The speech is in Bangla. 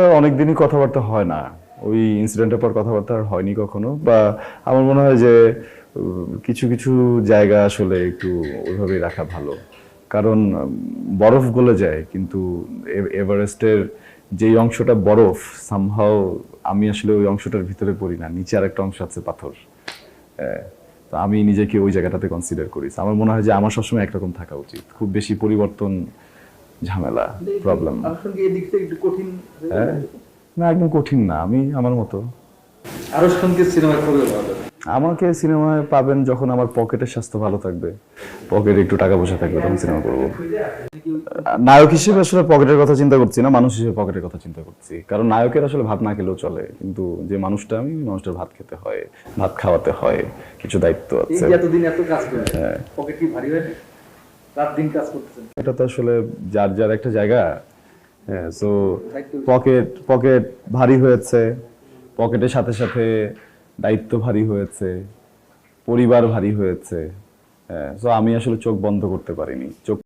অনেকদিনই কথাবার্তা হয় না। ওই ইনসিডেন্টের পর কথাবার্তা আর হয়নি কখনো। বা আমার মনে হয় যে, কিছু কিছু জায়গা আসলে একটু ওইভাবেই রাখা ভালো। কারণ, বরফ গলে যায়, কিন্তু এভারেস্টের যেই অংশটা বরফ সামহাও আমি আসলে ওই অংশটার ভিতরে পড়ি না। নিচে আরেকটা অংশ আছে পাথর। তো আমি নিজেকে ওই জায়গাটাতে কনসিডার করি। আমার মনে হয় যে, আমার সবসময় একরকম থাকা উচিত। খুব বেশি পরিবর্তন ঝামেলা প্রবলেম হ্যাঁ না একদম কঠিন না আমি আমার মতো। আরও সিনেমায় আমাকে সিনেমায় পাবেন যখন আমার পকেটের স্বাস্থ্য ভালো থাকবে। পকেটে একটু টাকা পয়সা থাকবে তখন সিনেমা করব। নায়ক হিসেবে আসলে পকেটের কথা চিন্তা করছি না মানুষ হিসেবে পকেটের কথা চিন্তা করছি। কারণ নায়কের আসলে ভাত না খেলেও চলে কিন্তু যে মানুষটা আমি মানুষটার ভাত খেতে হয় ভাত খাওয়াতে হয় কিছু দায়িত্ব আছে। এতদিন এত কাজ করে হ্যাঁ। পকেট কি ভারী হয়নি? রাত দিন কাজ করতেছেন। এটা তো আসলে যার যার একটা জায়গা। হ্যাঁ সো পকেট পকেট ভারী হয়েছে পকেটের সাথে সাথে দায়িত্ব ভারী হয়েছে পরিবার ভারী হয়েছে। হ্যাঁ সো আমি আসলে চোখ বন্ধ করতে পারিনি। চোখ